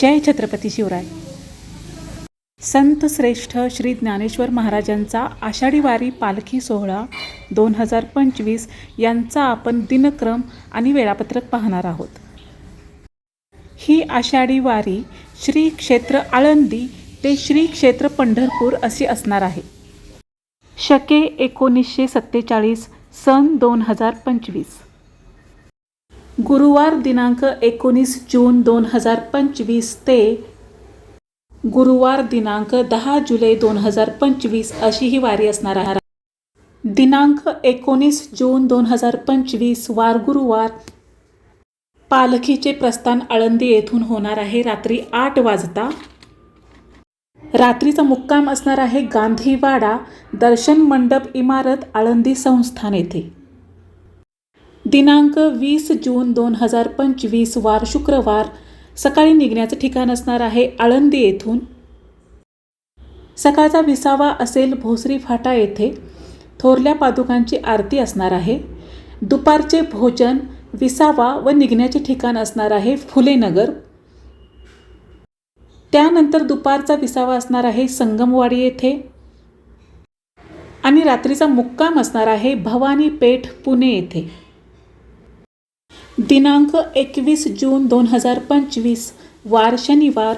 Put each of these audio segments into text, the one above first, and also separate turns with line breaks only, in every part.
जय छत्रपती शिवराय. संत श्रेष्ठ श्री ज्ञानेश्वर महाराजांचा आषाढी वारी पालखी सोहळा दोन हजार पंचवीस यांचा आपण दिनक्रम आणि वेळापत्रक पाहणार आहोत. ही आषाढी वारी श्री क्षेत्र आळंदी ते श्री क्षेत्र पंढरपूर अशी असणार आहे. शके एकोणीसशे सत्तेचाळीस सन दोन हजार पंचवीस. गुरुवार दिनांक एकोणीस जून दोन हजार पंचवीस ते गुरुवार दिनांक दहा जुलै दोन हजार पंचवीस अशी ही वारी असणार आहे. दिनांक एकोणीस जून दोन हजार पंचवीस वार गुरुवार पालखीचे प्रस्थान आळंदी येथून होणार आहे. रात्री आठ वाजता. रात्रीचा मुक्काम असणार आहे गांधीवाडा दर्शन मंडप इमारत आळंदी संस्थान येथे. दिनांक वीस जून दोन हजार पंचवीस वार शुक्रवार. सकाळी निघण्याचं ठिकाण असणार आहे आळंदी येथून. सकाळचा विसावा असेल भोसरी फाटा येथे. थोरल्या पादुकांची आरती असणार आहे. दुपारचे भोजन विसावा व निघण्याचे ठिकाण असणार आहे फुलेनगर त्यानंतर दुपारचा विसावा असणार आहे संगमवाडी येथे. आणि रात्रीचा मुक्काम असणार आहे भवानी पेठ पुणे येथे. दिनांक एकवीस जून दोन हजार पंचवीस वार शनिवार.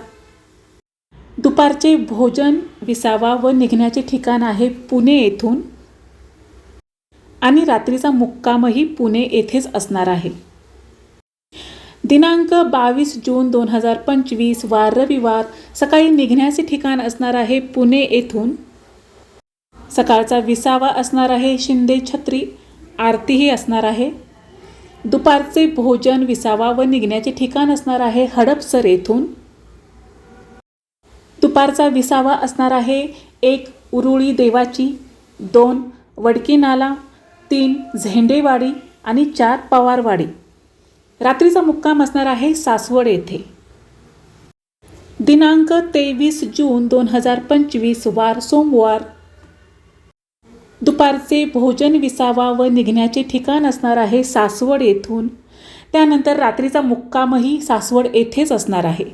दुपारचे भोजन विसावा व निघण्याचे ठिकाण आहे पुणे येथून. आणि रात्रीचा मुक्कामही पुणे येथेच असणार आहे. दिनांक बावीस जून दोन हजार पंचवीस वार रविवार. सकाळी निघण्याचे ठिकाण असणार आहे पुणे येथून. सकाळचा विसावा असणार आहे शिंदे छत्री. आरतीही असणार आहे. दुपारचे भोजन विसावा व निघण्याचे ठिकाण असणार आहे हडपसर येथून. दुपारचा विसावा असणार आहे एक उरुळी देवाची दोन वडकी नाला तीन झेंडेवाडी आणि चार पवारवाडी. रात्रीचा मुक्काम असणार आहे सासवड येथे. दिनांक तेवीस जून दोन हजार पंचवीस वार सोमवार दुपारचे भोजन विसावा व निघण्याचे ठिकाण असणार आहे सासवड येथून. त्यानंतर रात्रीचा मुक्कामही सासवड येथेच असणार आहे.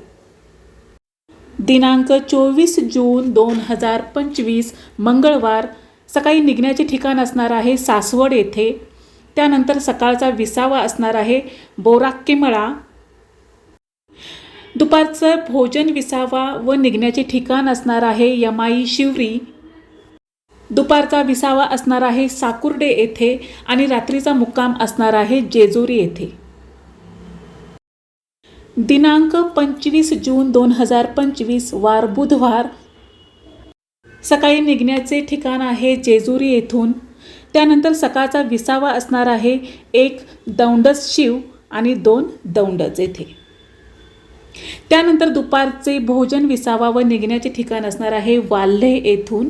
दिनांक चोवीस जून दोन हजार पंचवीस मंगळवार सकाळी निघण्याचे ठिकाण असणार आहे सासवड येथे. त्यानंतर सकाळचा विसावा असणार आहे बोराक्केमळा दुपारचं भोजन विसावा व निघण्याचे ठिकाण असणार आहे यमाई शिवरी. दुपारचा विसावा असणार आहे साकुर्डे येथे आणि रात्रीचा मुक्काम असणार आहे जेजुरी येथे. दिनांक पंचवीस जून दोन हजार पंचवीस वार बुधवार. सकाळी निघण्याचे ठिकाण आहे जेजुरी येथून. त्यानंतर सकाळचा विसावा असणार आहे एक दौंडस शिव आणि दोन दौंडच येथे. त्यानंतर दुपारचे भोजन विसावा व निघण्याचे ठिकाण असणार आहे वाल्हे येथून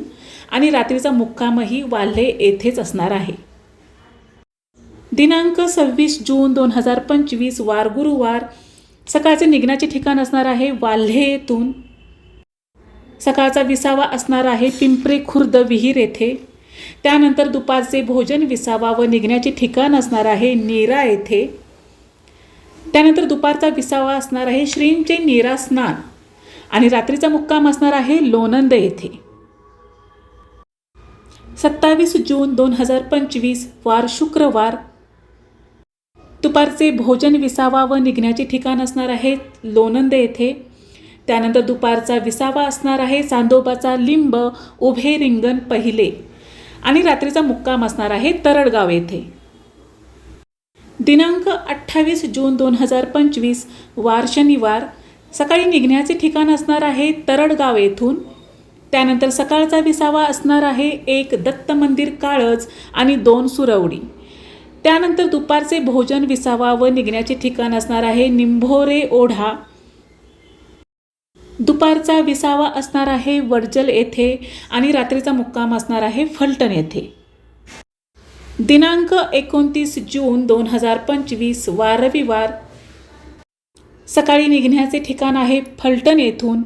आणि रात्रीचा मुक्कामही वाल्हे येथेच असणार आहे. दिनांक सव्वीस जून दोन हजार पंचवीस वार गुरुवार सकाळचे निघण्याचे ठिकाण असणार आहे वाल्हे येथून. सकाळचा विसावा असणार आहे पिंपरे खुर्द विहीर येथे. त्यानंतर दुपारचे भोजन विसावा व निघण्याचे ठिकाण असणार आहे नीरा येथे. त्यानंतर दुपारचा विसावा असणार आहे श्रींचे नीरास्नान आणि रात्रीचा मुक्काम असणार आहे लोणंद येथे. सत्तावीस जून दोन हजार पंचवीस वार शुक्रवार. दुपारचे भोजन विसावा व निघण्याचे ठिकाण असणार आहे लोणंद येथे. त्यानंतर दुपारचा विसावा असणार आहे चांदोबाचा लिंब उभे रिंगण पहिले. आणि रात्रीचा मुक्काम असणार आहे तरडगाव येथे. दिनांक अठ्ठावीस जून दोन हजार पंचवीस वार शनिवार. सकाळी निघण्याचे ठिकाण असणार आहे तरडगाव येथून. त्यानंतर सकाळचा विसावा असणार आहे एक दत्त मंदिर काळज आणि दोन सुरवडी. त्यानंतर दुपारचे भोजन विसावा व निघण्याचे ठिकाण असणार आहे निंभोरे ओढा. दुपारचा विसावा असणार आहे वडजल येथे आणि रात्रीचा मुक्काम असणार आहे फलटण येथे. दिनांक एकोणतीस जून दोन हजार पंचवीस वार रविवार. सकाळी निघण्याचे ठिकाण आहे फलटण येथून.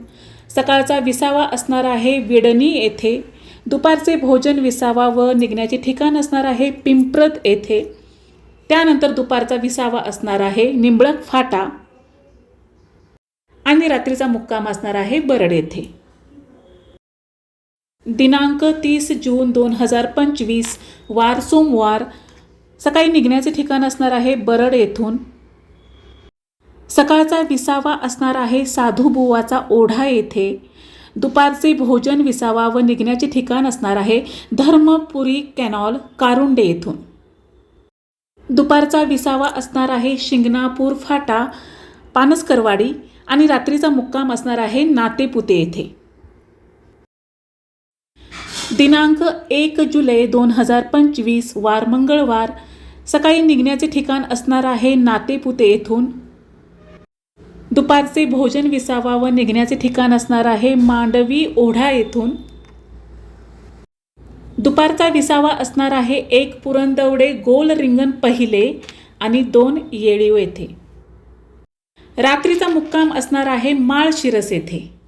सकाळचा विसावा असणार आहे विडणी येथे. दुपारचे भोजन विसावा व निघण्याचे ठिकाण असणार आहे पिंप्रत येथे. त्यानंतर दुपारचा विसावा असणार आहे निंबळक फाटा. आणि रात्रीचा मुक्काम असणार आहे बरड येथे. दिनांक तीस जून दोन हजार पंचवीस वार सोमवार सकाळी निघण्याचे ठिकाण असणार आहे बरड येथून. सकाळचा विसावा असणार आहे साधूबुवाचा ओढा येथे. दुपारचे भोजन विसावा व निघण्याचे ठिकाण असणार आहे धर्मपुरी कॅनॉल कारुंडे येथून. दुपारचा विसावा असणार आहे शिंगणापूर फाटा पानसकरवाडी आणि रात्रीचा मुक्काम असणार आहे नातेपुते येथे. दिनांक एक जुलै दोन हजार पंचवीस वार मंगळवार. सकाळी निघण्याचे ठिकाण असणार आहे नातेपुते येथून. दुपारचे भोजन विसावा व निघण्याचे ठिकाण असणार आहे मांडवी ओढा येथून. दुपारचा विसावा असणार आहे एक पुरंदवडे गोल रिंगण पहिले आणि दोन येळीव येथे. रात्रीचा मुक्काम असणार आहे माळशिरस येथे.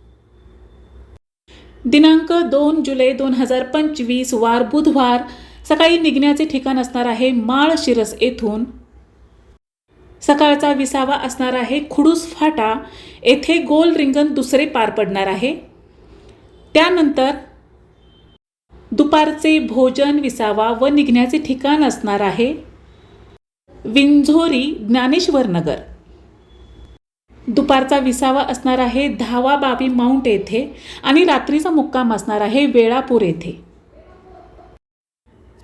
दिनांक दोन जुलै दोन हजार पंचवीस वार बुधवार सकाळी निघण्याचे ठिकाण असणार आहे माळशिरस येथून. सकाळचा विसावा असणार आहे खुडूस फाटा. येथे गोल रिंगण दुसरे पार पडणार आहे. त्यानंतर दुपारचे भोजन विसावा व निघण्याचे ठिकाण असणार आहे. विंझोरी ज्ञानेश्वर नगर. दुपारचा विसावा असणार आहे धावा बाबी माउंट येथे आणि रात्रीचा मुक्काम असणार आहे वेळापूर येथे.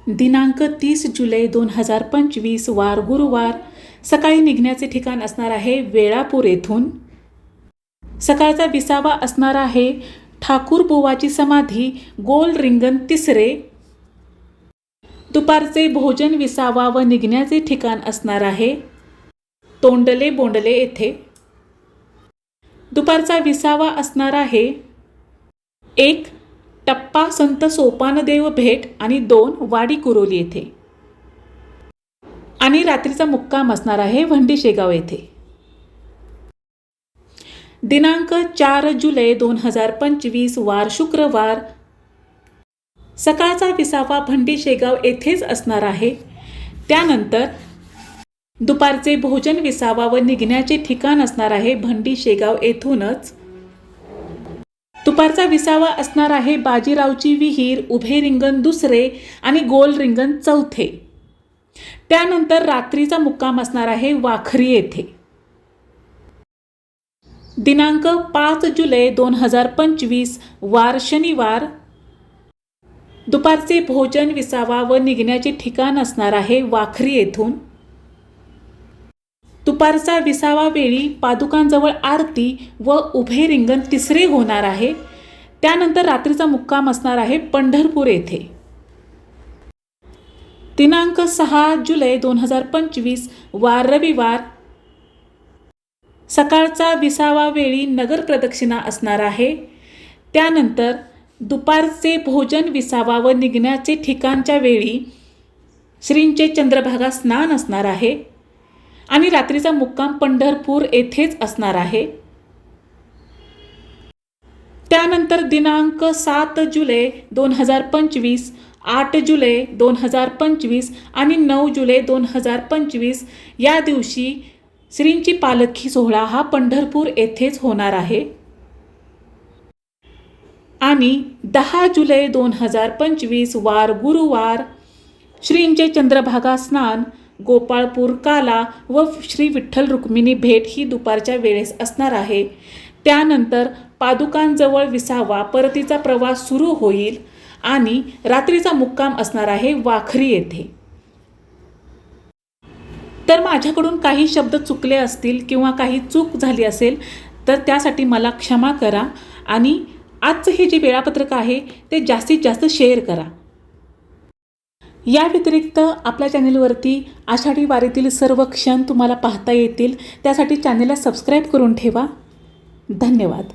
दिनांक तीस जुलै दोन हजार पंचवीस वार गुरुवार. सकाळी निघण्याचे ठिकाण असणार आहे वेळापूर येथून. सकाळचा विसावा असणार आहे ठाकूर बुवाची समाधी गोल रिंगण तिसरे. दुपारचे भोजन विसावा व निघण्याचे ठिकाण असणार आहे तोंडले बोंडले येथे. दुपारचा विसावा असणार आहे. एक टप्पा संत सोपानदेव भेट आणि दोन वाडी कुरोली येथे. आणि रात्रीचा मुक्काम असणार आहे वंडी शेगाव येथे. दिनांक चार जुलै दोन हजार पंचवीस वार शुक्रवार. सकाळचा विसावा भंडी शेगाव येथेच असणार आहे. त्यानंतर दुपारचे भोजन विसावा व निघण्याचे ठिकाण असणार आहे भंडी शेगाव येथूनच. दुपारचा विसावा असणार आहे बाजीरावची विहीर उभे रिंगण दुसरे आणि गोल रिंगण चौथे. त्यानंतर रात्रीचा मुक्काम असणार आहे वाखरी येथे. दिनांक पाच जुलै दोन हजार पंचवीस वार शनिवार. दुपारचे भोजन विसावा व निघण्याचे ठिकाण असणार आहे वाखरी येथून. दुपारचा विसावा वेळी पादुकांजवळ आरती व उभे रिंगण तिसरे होणार आहे. त्यानंतर रात्रीचा मुक्काम असणार आहे पंढरपूर येथे. दिनांक सहा जुलै दोन हजार पंचवीस वार रविवार. सकाळचा विसावा वेळी नगर प्रदक्षिणा असणार आहे. त्यानंतर दुपारचे भोजन विसावा व निघण्याचे ठिकाणच्या वेळी श्रींचे चंद्रभागा स्नान असणार आहे. आणि रात्रीचा मुक्काम पंढरपूर येथेच असणार आहे. त्यानंतर दिनांक सात जुलै दोन हजार पंचवीस आठ जुलै दोन हजार पंचवीस आणि नऊ जुलै दोन हजार पंचवीस या दिवशी श्रींची पालखी सोहळा हा पंढरपूर येथेच होणार आहे. आणि दहा जुलै दोन हजार पंचवीस वार गुरुवार श्रींचे चंद्रभागा स्नान गोपाळपूर काला व श्री विठ्ठल रुक्मिणी भेट ही दुपारच्या वेळेस असणार आहे. त्यानंतर पादुकांजवळ विसावा परतीचा प्रवास सुरू होईल आणि रात्रीचा मुक्काम असणार आहे वाखरी येथे. तर माझ्याकडून काही शब्द चुकले असतील किंवा काही चूक झाली असेल तर त्यासाठी मला क्षमा करा आणि आजचं हे जे वेळापत्रक आहे ते जास्तीत जास्त शेअर करा. या व्यतिरिक्त आपल्या चॅनेलवरती आषाढी वारीतील सर्व क्षण तुम्हाला पाहता येतील. त्यासाठी चॅनेलला सबस्क्राईब करून ठेवा. धन्यवाद.